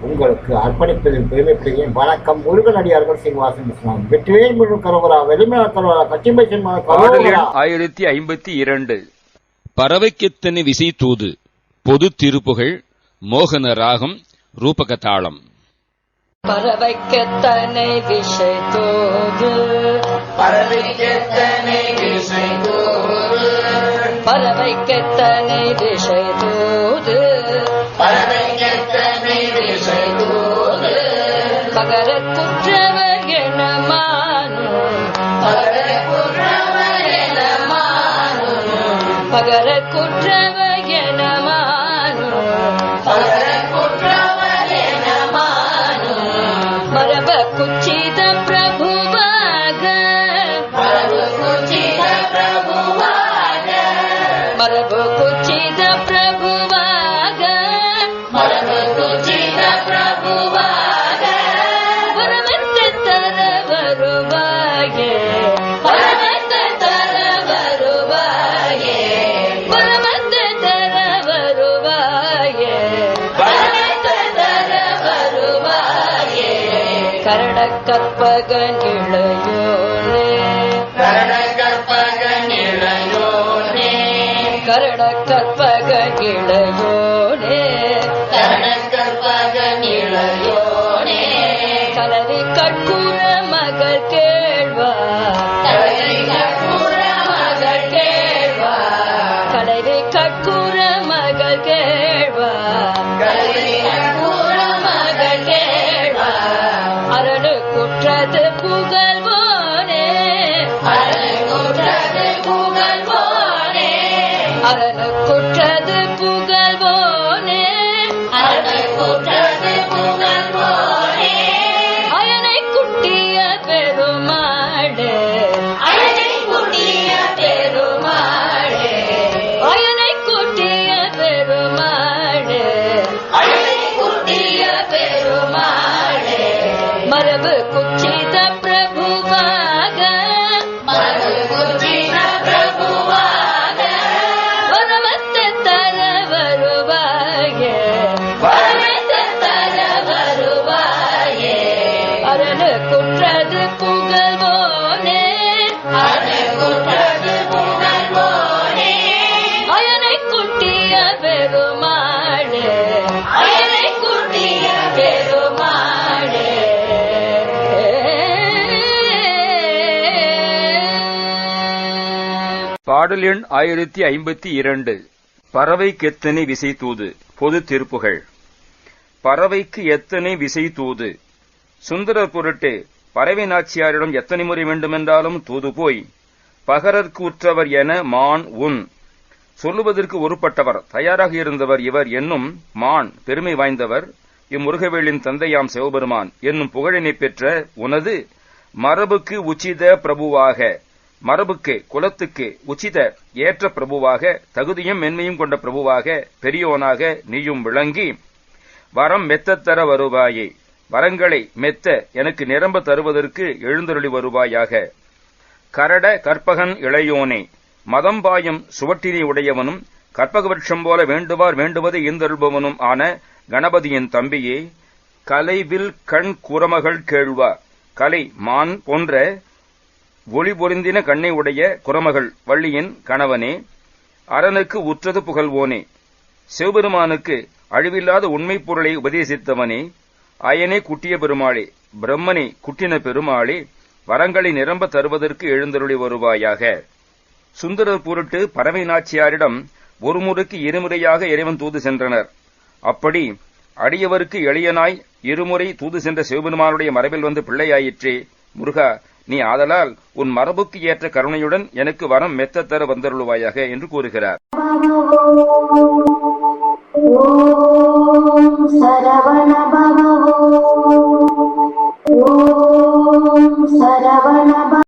உங்களுக்கு அர்ப்பணிப்பதில் பெருமைப்படுகிறேன் வணக்கம் முருகனடியார்கள் சீனிவாசன் இஸ்லாம் வெற்றிவேல் முழு கரோகரா வெளிமல கரோகரா கச்சிம்பை ஆயிரத்தி ஐம்பத்தி இரண்டு. பறவைக்கெத்தனை விசை தூது? பொது திருப்புகழ் மோகன ராகம் ரூபக தாளம் பறவைக்கத்தனை விஷை தோது? பறவைக்கத்தனை விஷை தோது? பறவைக்கத்தனை விஷை தோது? pagaré con கரட கற்பகன் இளையோனே கரட கற்பகன் இளையோனே கரட கற்பகன் இளையோனே கரட கற்பகன் இளையோனே கலரி கற்பூர மகள் கேள்வா. கலரி கற்பூர மகள் கேள்வா கலரி கற்பூர மகள் கேள்வா அரணு குற்றது புகழ்வோனே அரணு குற்றது புகழ்வோனே அரணு குற்றது புகழ்வோனே அரணு குற்றது புகழ்வோனே அயனை குட்டிய பெருமாளே. அயனை குட்டிய பெருமாளே. அயனை குட்டிய பெருமாளே. அயனை குட்டிய பெருமாளே. மரபு பாடல் எண் ஆயிரத்தி ஐம்பத்தி இரண்டு. பறவைக்கு எத்தனை விசை தூது. பொது திருப்புகழ் பறவைக்கு எத்தனை விசை தூது? சுந்தரர் பொருட்டு பறவை நாச்சியாரிடம் எத்தனை முறை வேண்டுமென்றாலும் தூது போய் பகரற்கு உற்றவர் என மான் உன். சொல்லுவதற்கு ஒருப்பட்டவர் தயாராக இருந்தவர் இவர் என்னும் மான் பெருமை வாய்ந்தவர். இம்முருகவேளின் தந்தையாம் சிவபெருமான் என்னும் புகழினை பெற்ற உனது மரபுக்கு உச்சித பிரபுவாக. மரபுக்கு குலத்துக்கு உச்சித ஏற்ற பிரபுவாக தகுதியும் மென்மையும் கொண்ட பிரபுவாக பெரியோனாக நீயும் விளங்கி வரம் மெத்தத்தர வருவாயே. வரங்களை மெத்த எனக்கு நிரம்ப தருவதற்கு எழுந்தருளி வருவாயாக. கரட கற்பகன் இளையோனே மதம்பாயும் சுவட்டினை உடையவனும் கற்பகவட்சம் போல வேண்டுவார் வேண்டுவது இந்தருள்பவனும் ஆன கணபதியின் தம்பியே கலைவில் கண் குரமகள் கேழ்வா கலை மான் போன்ற ஒளி பொருந்தின கண்ணை உடைய குரமகள் வள்ளியின் கணவனே அரனுக்கு உற்றது புகழ்வோனே. சிவபெருமானுக்கு அழிவில்லாத உண்மைப் பொருளை உபதேசித்தவனே. அயனே குட்டிய பெருமாளே பிரம்மனே குட்டின பெருமாளே வரங்களை நிரம்ப தருவதற்கு எழுந்தருளி வருவாயாக. சுந்தரர் பொருட்டு பறவை நாச்சியாரிடம் ஒருமுறைக்கு இருமுறையாக இறைவன் தூது சென்றனர். அப்படி அடியவருக்கு எளியனாய் இருமுறை தூது சென்ற சிவபெருமானுடைய மரபில் வந்து பிள்ளையாயிற்றே முருகா நீ ஆதலால் உன் மரபுக்கு ஏற்ற கருணையுடன் எனக்கு வரம் மெத்தத்தர தர என்று கூறுகிறார்.